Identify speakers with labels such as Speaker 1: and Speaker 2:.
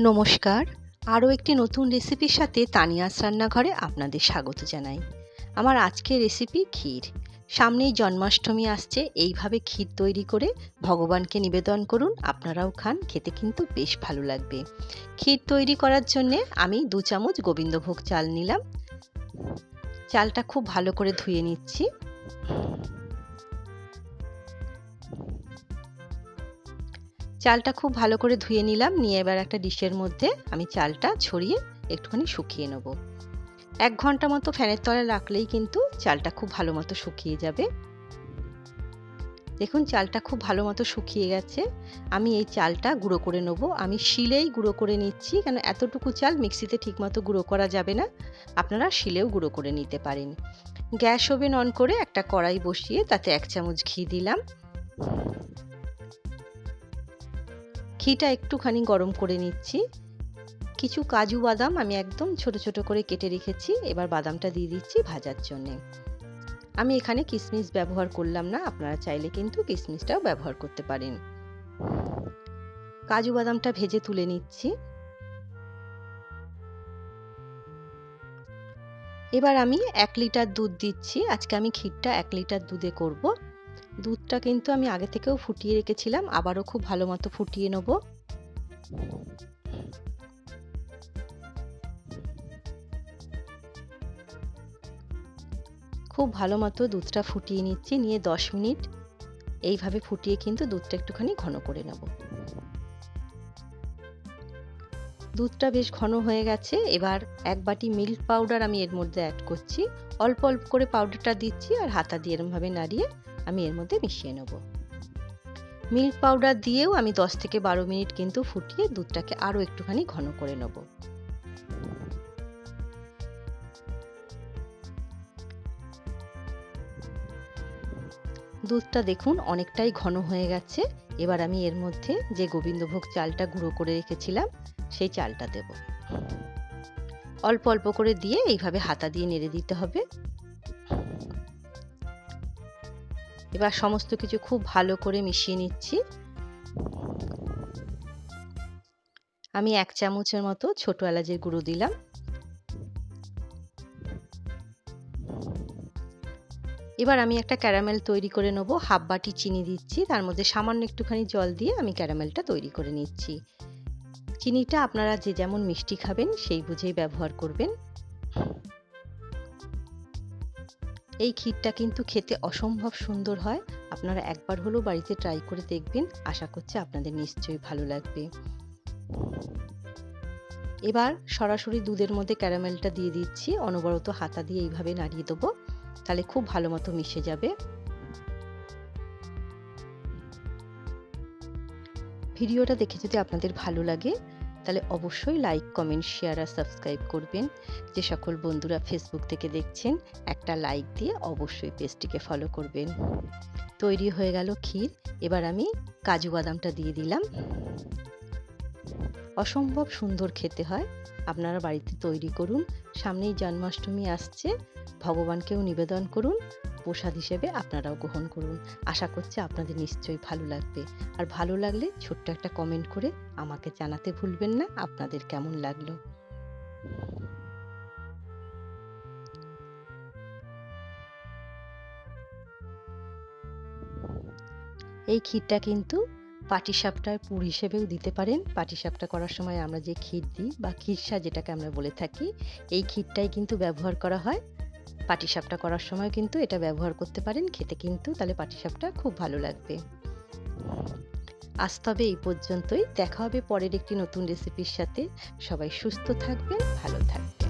Speaker 1: নমস্কার। আরও একটি নতুন রেসিপির সাথে তানিয়াস রান্নাঘরে আপনাদের স্বাগত জানাই। আমার আজকের রেসিপি ক্ষীর। সামনেই জন্মাষ্টমী আসছে, এইভাবে ক্ষীর তৈরি করে ভগবানকে নিবেদন করুন, আপনারাও খান, খেতে কিন্তু বেশ ভালো লাগবে। ক্ষীর তৈরি করার জন্যে আমি দু চামচ গোবিন্দভোগ চাল নিলাম। চালটা খুব ভালো করে ধুয়ে নিচ্ছি। চালটা খুব ভালো করে ধুয়ে নিলাম। নিয়ে এবার একটা ডিশের মধ্যে আমি চালটা ছড়িয়ে একটুখানি শুকিয়ে নেব। এক ঘণ্টা মতো ফ্যানের তলায় রাখলেই কিন্তু চালটা খুব ভালো মতো শুকিয়ে যাবে। দেখুন, চালটা খুব ভালো মতো শুকিয়ে গেছে। আমি এই চালটা গুঁড়ো করে নেব। আমি শিলেই গুঁড়ো করে নিচ্ছি। কেন, এতটুকু চাল মিক্সিতে ঠিকমতো গুঁড়ো করা যাবে না। আপনারা শিলেও গুঁড়ো করে নিতে পারেন। গ্যাস ওভেন অন করে একটা কড়াই বসিয়ে তাতে এক চামচ ঘি দিলাম। ঘিটা একটুখানি গরম করে নিচ্ছি। কিছু কাজু বাদাম আমি একদম ছোট ছোট করে কেটে রেখেছি, এবার বাদামটা দিয়ে দিচ্ছি ভাজার জন্যে। আমি এখানে কিশমিশ ব্যবহার করলাম না, আপনারা চাইলে কিন্তু কিশমিশটাও ব্যবহার করতে পারেন। কাজু বাদামটা ভেজে তুলে নিচ্ছি। এবার আমি এক লিটার দুধ দিচ্ছি, আজকে আমি ক্ষীরটা এক লিটার দুধে করব। দুধটা কিন্তু আমি আগে থেকেও ফুটিয়ে রেখেছিলাম, আবারও খুব ভালো মতো ফুটিয়ে নেব। খুব ভালো মতো দুধটা ফুটিয়ে নিচ্ছি, নিয়ে দশ মিনিট। এইভাবে ফুটিয়ে কিন্তু দুধটা একটুখানি ঘন করে নেব। দুধটা বেশ ঘন হয়ে গেছে, এবার এক বাটি মিল্ক পাউডার আমি এর মধ্যে অ্যাড করছি। অল্প অল্প করে পাউডারটা দিচ্ছি আর হাতা দিয়ে এরমভাবে নাড়িয়ে আমি এর মধ্যে মিশিয়ে নেব। মিল্ক পাউডার দিয়েও আমি 10 থেকে বারো মিনিট কিন্তু ফুটিয়ে দুধটাকে আরও একটুখানি ঘন করে নেব। দুধটা দেখুন অনেকটাই ঘন হয়ে গেছে। এবার আমি এর মধ্যে যে গোবিন্দভোগ চালটা গুঁড়ো করে রেখেছিলাম, সেই চালটা দেব। অল্প অল্প করে দিয়ে এইভাবে হাতা দিয়ে নেড়ে দিতে হবে। এবার সমস্ত কিছু খুব ভালো করে মিশিয়ে নিচ্ছি। আমি এক চামচের মতো ছোট এলাচের গুঁড়ো দিলাম। এবার আমি একটা ক্যারামেল তৈরি করে নেব। হাফ বাটি চিনি দিচ্ছি। তার মধ্যে সামান্য একটুখানি জল দিয়ে আমি ক্যারামেলটা তৈরি করে নিচ্ছি। চিনিটা আপনারা যে যেমন মিষ্টি খাবেন, সেই বুঝেই ব্যবহার করবেন। এই ক্ষীরটা কিন্তু খেতে অসম্ভব সুন্দর হয়। আপনারা একবার হলেও বাড়িতে ট্রাই করে দেখবেন। আশা করছি আপনাদের নিশ্চয়ই ভালো লাগবে। এবার সরাসরি দুধের মধ্যে ক্যারামেলটা দিয়ে দিচ্ছি। অনবরত হাতা দিয়ে এইভাবে নাড়িয়ে দেবো। তাহলে খুব ভালো মতো মিশে যাবে। ভিডিওটা দেখে যদি আপনাদের ভালো লাগে তাহলে অবশ্যই লাইক কমেন্ট শেয়ার আর সাবস্ক্রাইব করবেন। যে সকল বন্ধুরা ফেসবুক থেকে দেখছেন, একটা লাইক দিয়ে অবশ্যই পেজটিকে ফলো করবেন। তৈরি হয়ে গেল ক্ষীর। এবার আমি কাজু বাদামটা দিয়ে দিলাম। অসম্ভব সুন্দর খেতে হয়। আপনারা বাড়িতে তৈরি করুন। সামনেই জন্মাষ্টমী আসছে। ভগবানকেও নিবেদন করুন। প্রসাদ হিসেবে আপনারাও গ্রহণ করুন। আশা করছি আপনাদের নিশ্চয়ই ভালো লাগবে। আর ভালো লাগলে ছোট্ট একটা কমেন্ট করে আমাকে জানাতে ভুলবেন না, আপনাদের কেমন লাগল? এই ক্ষীরটা কিন্তু পাটিসাপটার পুর হিসেবেও দিতে পারেন। পাটিসাপটা করার সময় আমরা যে ক্ষীর দিই বা ক্ষীরসা যেটাকে আমরা বলে থাকি, এই ক্ষীরটাই কিন্তু ব্যবহার করা হয়। পাটিসাপটা করার সময় কিন্তু এটা ব্যবহার করতে পারেন, খেতে কিন্তু তাহলে পাটিসাপটা খুব ভালো লাগবে। আজ তবে এই পর্যন্তই, দেখা হবে পরের একটি নতুন রেসিপির সাথে। সবাই সুস্থ থাকবেন, ভালো থাকবেন।